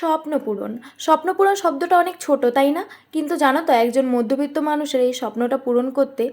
স্বপ্ন পূরণ স্বপ্ন শব্দটা অনেক ছোট, তাই না? কিন্তু জানো তো, একজন মধ্যবিত্ত মানুষের এই স্বপ্নটা পূরণ করতে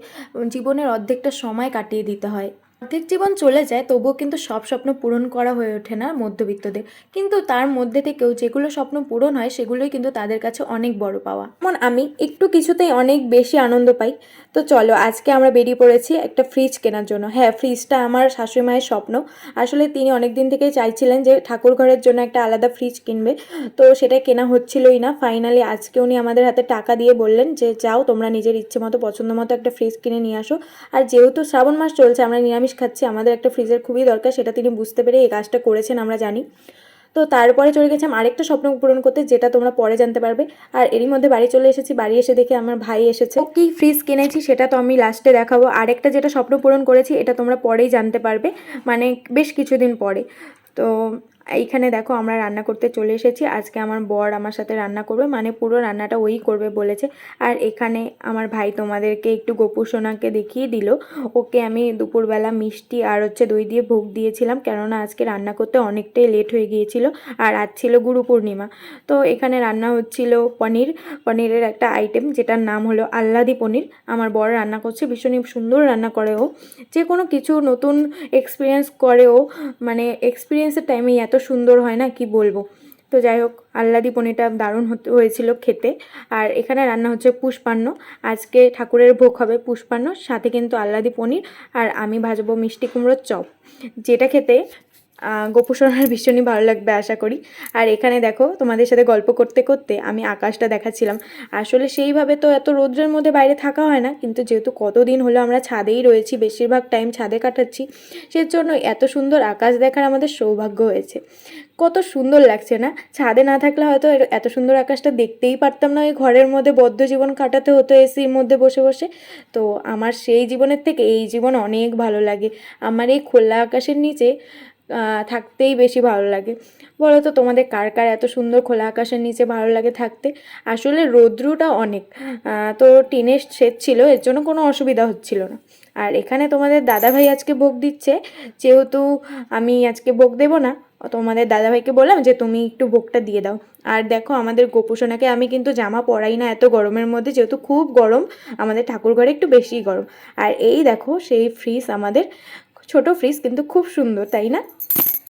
জীবনের অর্ধেকটা সময় কাটিয়ে দিতে হয়। অর্ধেক জীবন চলে যায়, তবুও কিন্তু সব স্বপ্ন পূরণ করা হয়ে ওঠে না মধ্যবিত্তদের। কিন্তু তার মধ্যে থেকেও যেগুলো স্বপ্ন পূরণ হয়, সেগুলোই কিন্তু তাদের কাছে অনেক বড় পাওয়া। যেমন আমি, একটু কিছুতেই অনেক বেশি আনন্দ পাই। তো চলো, আজকে আমরা বেরিয়ে পড়েছি একটা ফ্রিজ কেনার জন্য। হ্যাঁ ফ্রিজটা আমার শাশুড়ি মায়ের স্বপ্ন। আসলে তিনি অনেক দিন থেকেই চাইছিলেন যে ঠাকুর ঘরের জন্য একটা আলাদা ফ্রিজ কিনবে। তো সেটা কেনা হচ্ছিলই না। ফাইনালি আজকে উনি আমাদের হাতে টাকা দিয়ে বললেন যে, যাও, তোমরা নিজের ইচ্ছে মতো, পছন্দ মতো একটা ফ্রিজ কিনে নিয়ে আসো। আর যেহেতু শ্রাবণ মাস চলছে, আমরা নিরামিষ খাচ্ছি, আমাদের একটা ফ্রিজের খুবই দরকার, সেটা তিনি বুঝতে পেরে এই কাজটা করেছেন, আমরা জানি। তো তারপরে চলে গেছিলাম আরেকটা স্বপ্ন পূরণ করতে, যেটা তোমরা পরে জানতে পারবে। আর এরই মধ্যে বাড়ি চলে এসেছি, বাড়ি এসে দেখে আমার ভাই এসেছে। কি ফ্রিজ কিনেছি সেটা তো আমি লাস্টে দেখাবো। আরেকটা যেটা স্বপ্ন পূরণ করেছি, এটা তোমরা পরেই জানতে পারবে মানে বেশ কিছুদিন পরে। তো এইখানে দেখো আমরা রান্না করতে চলে এসেছি। আজকে আমার বর আমার সাথে রান্না করবে মানে পুরো রান্নাটা ওই করবে বলেছে। আর এখানে আমার ভাই তোমাদেরকে একটু গোপু সোনাকে দেখিয়ে দিল। ওকে আমি দুপুরবেলা মিষ্টি আর হচ্ছে দই দিয়ে ভোগ দিয়েছিলাম, কেননা আজকে রান্না করতে অনেকটাই লেট হয়ে গিয়েছিল আর আজ ছিল গুরু পূর্ণিমা। তো এখানে রান্না হচ্ছিল পনির। পনিরের একটা আইটেম যেটার নাম হলো আল্লাদি পনির। আমার বর রান্না করছে, ভীষণই সুন্দর রান্না করে ও। যে কোনো কিছু নতুন এক্সপিরিয়েন্স করে ও মানে এক্সপিরিয়েন্সের টাইমেই এত সুন্দর হয় না, কি বলব? তো যাই হোক আল্লাদি পনিরটা দারুণ হতে, হয়েছিল খেতে। আর এখানে রান্না হচ্ছে পুষ্পান্ন। আজকে ঠাকুরের ভোগ হবে পুষ্পান্ন, সাথে কিন্তু আল্লাদি পনির, আর আমি ভাজবো মিষ্টি কুমড়োর চপ। যেটা খেতে গোপুসোনার ভীষণই ভালো লাগবে আশা করি। আর এখানে দেখো, তোমাদের সাথে গল্প করতে করতে আমি আকাশটা দেখাচ্ছিলাম। আসলে সেইভাবে তো এত রৌদ্রের মধ্যে বাইরে থাকা হয় না, কিন্তু যেহেতু কতদিন হলো আমরা ছাদেই রয়েছি, বেশিরভাগ টাইম ছাদে কাটাচ্ছি, সেজন্য এত সুন্দর আকাশ দেখার আমাদের সৌভাগ্য হয়েছে। কত সুন্দর লাগছে না? ছাদে না থাকলে হয়তো এত সুন্দর আকাশটা দেখতেই পারতাম না, ওই ঘরের মধ্যে বদ্ধ জীবন কাটাতে হতো এসির মধ্যে বসে বসে। তো আমার সেই জীবনের থেকে এই জীবন অনেক ভালো লাগে। আমার এই খোলা আকাশের নিচে থাকতেই বেশি ভালো লাগে। বলো তো তোমাদের কার কার এত সুন্দর খোলা আকাশের নিচে ভালো লাগে থাকতে? আসলে রৌদ্রটা অনেক। তো টিনের শেড ছিল, এর জন্য কোনো অসুবিধা হচ্ছিল না। আর এখানে তোমাদের দাদাভাই আজকে ভোগ দিচ্ছে। যেহেতু আমি আজকে ভোগ দেবো না, তোমাদের দাদাভাইকে বললাম যে তুমি একটু ভোগটা দিয়ে দাও। আর দেখো, আমাদের গোপুসোনাকে আমি কিন্তু জামা পরাই না এত গরমের মধ্যে, যেহেতু খুব গরম, আমাদের ঠাকুর ঘরে একটু বেশিই গরম। আর এই দেখো, সেই ফ্রিজ আমাদের ছোট ফ্রিজ কিন্তু খুব সুন্দর তাই না?